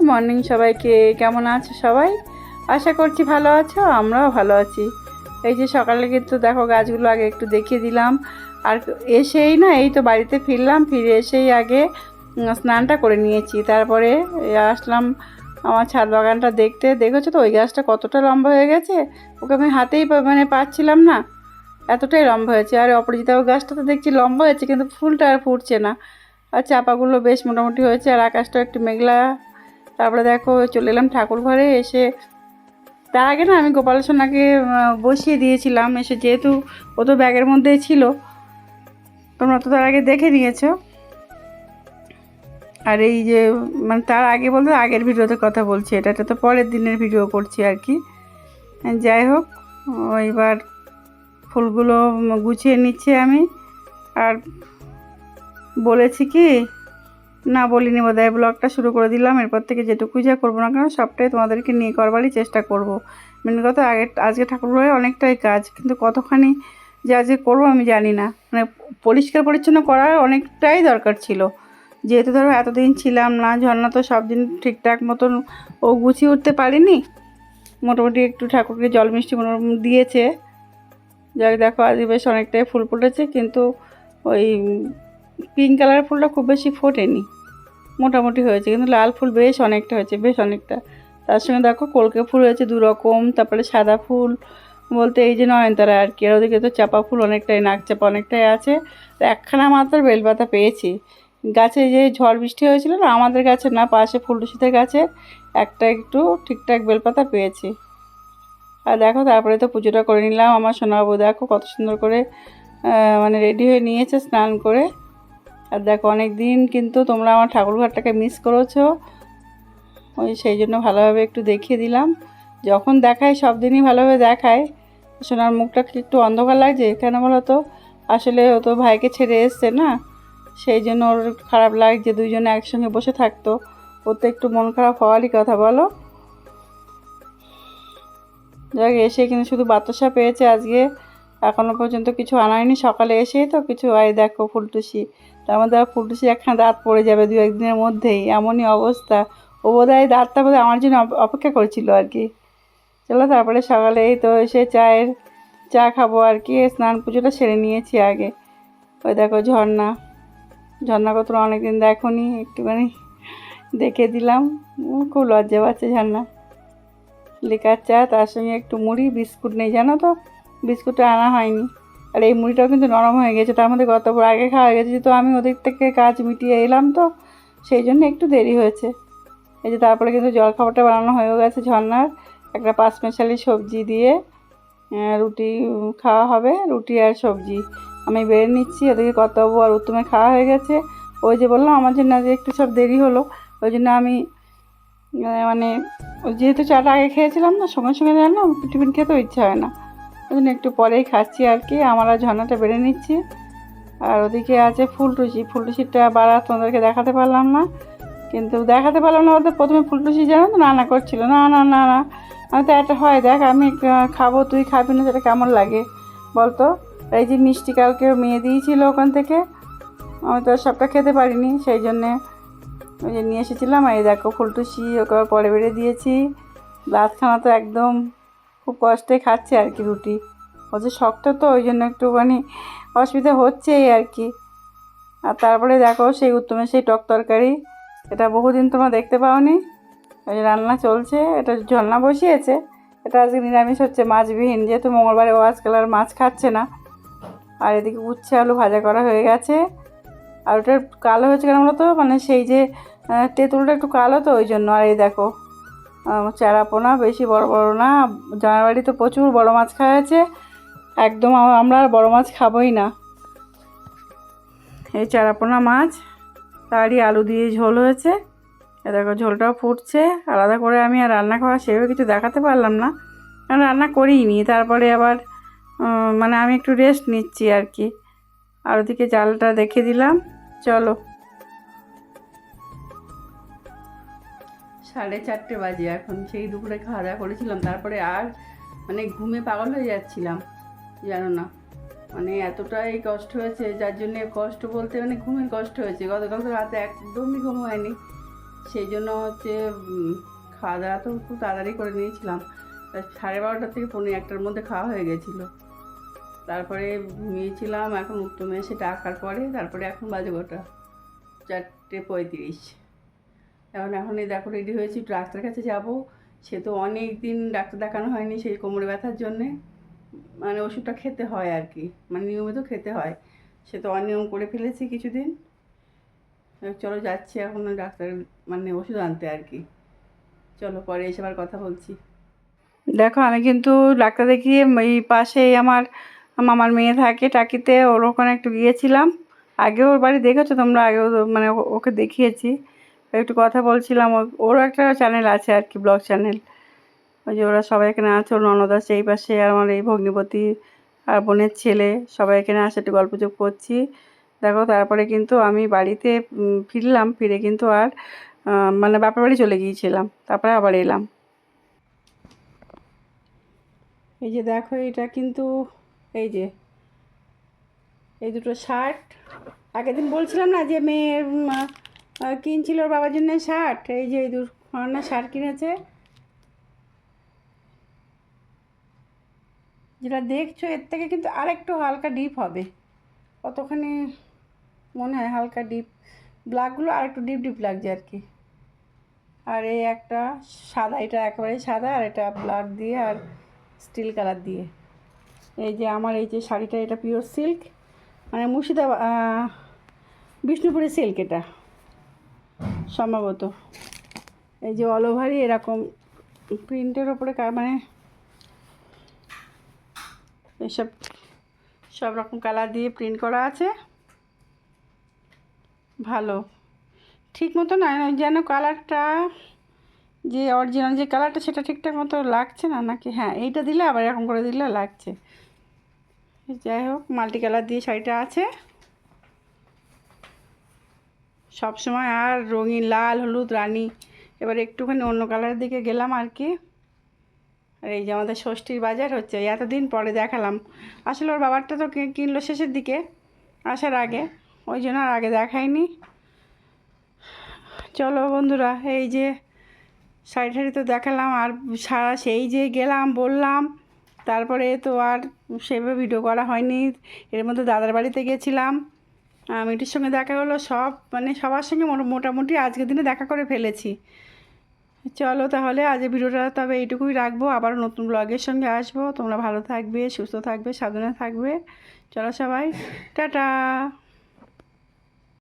Good morning সবাইকে। কেমন আছো সবাই? আশা করছি ভালো আছো, আমরাও ভালো আছি। এই যে সকালে কিন্তু দেখো গাছগুলো আগে একটু দেখিয়ে দিলাম। আর এসেই না, এই তো বাড়িতে ফিরলাম, ফিরে এসেই আগে স্নানটা করে নিয়েছি। তারপরে আসলাম আমার ছাদ বাগানটা দেখতে। দেখেছ তো, ওই গাছটা কতটা লম্বা হয়ে গেছে? ওকে আমি হাতেই মানে পাচ্ছিলাম না। এতটাই লম্বা হয়েছে। আর অপরাজিতা গাছটা তো দেখছি লম্বা হয়েছে, কিন্তু ফুলটা আর ফুটছে না। আর চাপাগুলো বেশ মোটামুটি হয়েছে, আর আকাশটা একটু মেঘলা তারপরে দেখো চলে এলাম ঠাকুর ঘরে, এসে তার আগে না আমি গোপাল সোনাকে বসিয়ে দিয়েছিলাম। এসে যেহেতু ও তো ব্যাগের মধ্যেই ছিল, তোমরা তো তার আগে দেখে নিয়েছো। আর এই যে মানে তার আগে বলতে আগের ভিডিওতে কথা বলছি, এটা এটা তো পরের দিনের ভিডিও করছি আর কি। যাই হোক এবার ফুলগুলো গুছিয়ে নিচ্ছি আমি। আর বলেছি কি না বলিনি বোধহয় ব্লগটা শুরু করে দিলাম, এরপর থেকে যেটুকু যা করব না কেন, সবটাই তোমাদেরকে নিয়ে করবারই চেষ্টা করব। মেন কথা, আগে, আজকে ঠাকুর ঘরে অনেকটাই কাজ, কিন্তু কতখানি যে আজকে করব আমি জানি না। মানে পরিষ্কার পরিচ্ছন্ন করার অনেকটাই দরকার ছিল। যেহেতু ধরো এতদিন ছিলাম না, ঝর্ণা তো সব দিন ঠিকঠাক মতন ও গুছিয়ে উঠতে পারিনি। মোটামুটি একটু ঠাকুরকে জল মিষ্টি দিয়েছে। যাই দেখো, আজ বেশ অনেকটাই ফুল ফুটেছে, কিন্তু ওই পিঙ্ক কালার ফুলটা খুব বেশি ফোটেনি। মোটামুটি হয়েছে, কিন্তু লাল ফুল বেশ অনেকটা হয়েছে, বেশ অনেকটা। তার সঙ্গে দেখো কলকে ফুল হয়েছে দু রকম তারপরে সাদা ফুল বলতে এই যে নয়নতারা আর কি, আর ওদিকে তো চাপা ফুল অনেকটাই নাক চাপা অনেকটাই আছে। তো একখানা মাত্র বেলপাতা পেয়েছি। গাছে যে ঝড় বৃষ্টি হয়েছিল না, আমাদের গাছে না, পাশে ফুলটুসিদের গাছে একটা একটু ঠিকঠাক বেলপাতা পেয়েছি। আর দেখো তারপরে তো পুজোটা করে নিলাম, আমার সোনাবাবু দেখো কত সুন্দর করে মানে রেডি হয়ে নিয়েছে স্নান করে। আর দেখো অনেক দিন কিন্তু তোমরা আমার ঠাকুরঘরটাকে মিস করেছ। ওই সেই জন্য ভালোভাবে একটু দেখিয়ে দিলাম। যখন দেখায় সব দিনই ভালোভাবে দেখায়। সোনার মুখটা একটু অন্ধকার লাগছে? কেন বলো তো আসলে ও তো ভাইকে ছেড়ে এসছে না? সেই জন্য ওর খারাপ লাগছে, দুইজনে একসঙ্গে বসে থাকতো। ওর তো একটু মন খারাপ হওয়ারই কথা, বলো? যাক, এসে কিন্তু শুধু বাতাসা পেয়েছে আজকে। এখনও পর্যন্ত কিছু আনায়নি। সকালে এসেই তো কিছু আয় দেখো, ফুলটুসি। তার মধ্যে আর ফুলটুসি একখানা দাঁত পড়ে যাবে দু একদিনের মধ্যেই, এমনই অবস্থা। ও বোধ হয় দাঁতটা বোধ আমার জন্য অপেক্ষা করছিল আর কি। চলো তারপরে সকালে এই তো এসে চায়ের, চা খাব আর কি, স্নান পুজোটা সেরে নিয়েছি আগে। ওই দেখো ঝর্ণা। ঝর্ণা কত অনেকদিন দেখোনি, একটুখানি দেখে দিলাম। খুব লজ্জা পাচ্ছে ঝর্ণা। লিকার চা, তার সঙ্গে একটু মুড়ি, বিস্কুট নেই, জানো তো? বিস্কুটটা আনা হয়নি। আর এই মুড়িটাও কিন্তু নরম হয়ে গেছে, তার মধ্যে গত আগে খাওয়া গেছে, যেহেতু আমি ওদের থেকে কাজ মিটিয়ে এলাম তো, সেই জন্য একটু দেরি হয়েছে। এই যে তারপরে কিন্তু জলখাবারটা বানানো হয়েও গেছে ঝর্নার, একটা পাঁচ মেশালি সবজি দিয়ে রুটি খাওয়া হবে, রুটি আর সবজি। আমি বেড়ে নিচ্ছি ওদিকে কর্তব্য আর উত্তমে খাওয়া হয়ে গেছে। ওই যে বললাম, আমার জন্য আজ একটু সব দেরি হলো, ওই জন্য আমি মানে যেহেতু চাটা আগে খেয়েছিলাম না, সঙ্গে সঙ্গে যেন টিফিন খেতেও ইচ্ছা হয় না। জন্য একটু পরেই খাচ্ছি আর কি। আমার ঝর্ণাটা বেড়ে নিচ্ছি। আর ওদিকে আছে ফুলটুসি। ফুলটুসিটা বাড়া তোমাদেরকে দেখাতে পারলাম না। কিন্তু দেখাতে পারলাম না বলতে প্রথমে ফুলটুসি জানো তো নানা করছিল। না না না না। আমি তো একটা হয়, দেখ, আমি খাব, তুই খাবি না, সেটা কেমন লাগে? বলতো, এই যে মিষ্টি কালকে মেয়ে দিয়েছিল ওখান থেকে। আমি তো সবটা খেতে পারিনি, সেই জন্যে ওই যে নিয়ে এসেছিলাম। এই দেখো ফুলটুসি, ওকে পরে বেড়ে দিয়েছি। লাতখানা তো একদম খুব কষ্টে খাচ্ছে আর কি রুটি। ও যে শক্ত তো ওই জন্য একটুখানি অসুবিধা হচ্ছেই আর কি। আর তারপরে দেখো সেই উত্তমের সেই টক তরকারি। এটা বহুদিন তোমরা দেখতে পাওনি। ওই যে রান্না চলছে, এটা ঝর্ণা বসিয়েছে। এটা আজকে নিরামিষ হচ্ছে, মাছবিহীন। যেহেতু মঙ্গলবারে ও আজকাল আর মাছ খাচ্ছে না। আর এদিকে উচ্ছে আলু ভাজা করা হয়ে গেছে। আর ওটা কালো হয়েছে কেন বলো তো? মানে সেই যে তেঁতুলটা একটু কালো তো ওই জন্য। আর এই দেখো চারাপোনা, বেশি বড় বড় না। জানুয়ারি তো প্রচুর বড় মাছ খাওয়া একদম আমরা আর বড় মাছ খাবোই না। এই চারাপোনা মাছ, তারই আলু দিয়ে ঝোল হয়েছে। দেখো, ঝোলটাও ফুটছে। আলাদা করে আমি আর রান্না খাওয়া সেভাবে কিছু দেখাতে পারলাম না। কারণ রান্না করিনি। তারপরে আবার মানে আমি একটু রেস্ট নিচ্ছি আর কি। আর ওদিকে জালটা দেখে দিলাম। চলো। সাড়ে চারটে বাজে। এখন সেই দুপুরে খাওয়া দাওয়া করেছিলাম। তারপরে আর মানে ঘুমে পাগল হয়ে যাচ্ছিলাম, জানো না। মানে এতটাই কষ্ট হয়েছে, যার জন্য কষ্ট বলতে মানে ঘুমের কষ্ট হয়েছে। গতকাল তো রাতে একদমই ঘুম হয়নি। সেই জন্য হচ্ছে খাওয়া দাওয়া তো খুব তাড়াতাড়ি করে নিয়েছিলাম। সাড়ে বারোটা থেকে পনেরো একটার মধ্যে খাওয়া হয়ে গেছিল। তারপরে ঘুমিয়েছিলাম, এখন উত্তমে এসে ডাকার পরে, তারপরে এখন বাজে গোটা চারটে পঁয়ত্রিশ। এখন এখন এই দেখো রেডি হয়েছি ডাক্তারের কাছে যাব। সে তো অনেক দিন ডাক্তার দেখানো হয়নি সেই কোমরে ব্যথার জন্যে। মানে ওষুধটা খেতে হয় আর কি মানে নিয়মিত খেতে হয়। সে তো অনিয়ম করে ফেলেছি কিছুদিন। চলো যাচ্ছি এখন ডাক্তার মানে ওষুধ আনতে আর কি। চলো পরে এসে আবার কথা বলছি। দেখো, আমি কিন্তু ডাক্তার দেখিয়ে এই পাশেই আমার মামার মেয়ে থাকে টাকিতে, ওর ওখানে একটু গিয়েছিলাম। আগে ওর বাড়ি দেখেছ তোমরা? আগেও মানে ওকে দেখিয়েছি। একটু কথা বলছিলাম, ও- ওরও একটা চ্যানেল আছে আর কি ব্লগ চ্যানেল ওই যে ওরা সবাই এখানে আছে, ওর ননদ আছে এই পাশে, আর আমার এই ভগ্নিপতি আর বোনের ছেলে, সবাই এখানে আসে, একটু গল্পযোগ করছি। দেখো, তারপরে কিন্তু আমি বাড়িতে ফিরলাম, ফিরে কিন্তু আর মানে বাপের বাড়ি চলে গিয়েছিলাম, তারপরে আবার এলাম। এই যে দেখো, এটা কিন্তু, এই যে, এই দুটো শার্ট আগের দিন বলছিলাম না যে মেয়ের কিনছিল ওর বাবার জন্য শার্ট। এই যে এই দুখানা শার্ট কিনেছে। যেটা দেখছ এর থেকে কিন্তু আরেকটু হালকা ডিপ হবে। কতখানি মনে হয় হালকা ডিপ ব্ল্যাকগুলো আর একটু ডিপ ডিপ লাগছে আর কি। আর এই একটা সাদা এটা একেবারে সাদা আর এটা ব্ল্যাক দিয়ে আর স্টিল কালার দিয়ে। এই যে আমার এই যে শাড়িটা এটা পিওর সিল্ক মানে মুর্শিদাবাদ আহ, বিষ্ণুপুরের সিল্ক এটা। সম্ভবত। এই যে অল ওভারই এরকম প্রিন্টের ওপরে মানে এসব সব রকম কালার দিয়ে প্রিন্ট করা আছে। ভালো। ঠিক মতো না যেন কালারটা যে অরিজিনাল যে কালারটা সেটা ঠিকঠাক মতো লাগছে না, নাকি? হ্যাঁ এইটা দিলে আবার এরকম করে দিলে লাগছে। যাই হোক মাল্টি কালার দিয়ে শাড়িটা আছে। সব সময় আর রঙিন, লাল, হলুদ, রানী। এবার একটুখানি অন্য কালারের দিকে গেলাম আর কি। আর এই যে আমাদের ষষ্ঠীর বাজার হচ্ছে, এতদিন পরে দেখালাম। আসলে ওর বাবারটা তো কিনলো শেষের দিকে, আসার আগে। ওই জন্য আর আগে দেখায়নি চলো বন্ধুরা, এই যে শাড়ি ঠাড়ি তো দেখালাম, আর সারা সেই যে গেলাম, বললাম। তারপরে তো আর সেভাবে ভিডিও করা হয়নি। এর মধ্যে দাদার বাড়িতে গেছিলাম। মিটির সঙ্গে দেখা হলো, সব মানে সবার সঙ্গে মোটা- মোটামুটি আজকের দিনে দেখা করে ফেলেছি। চলো তাহলে, আজ ভিডিওটা, তবে এইটুকুই রাখব। আবার নতুন ব্লগের সঙ্গে আসব। তোমরা ভালো থাকবে, সুস্থ থাকবে, সাবধানে থাকবে। চলো সবাই, টাটা!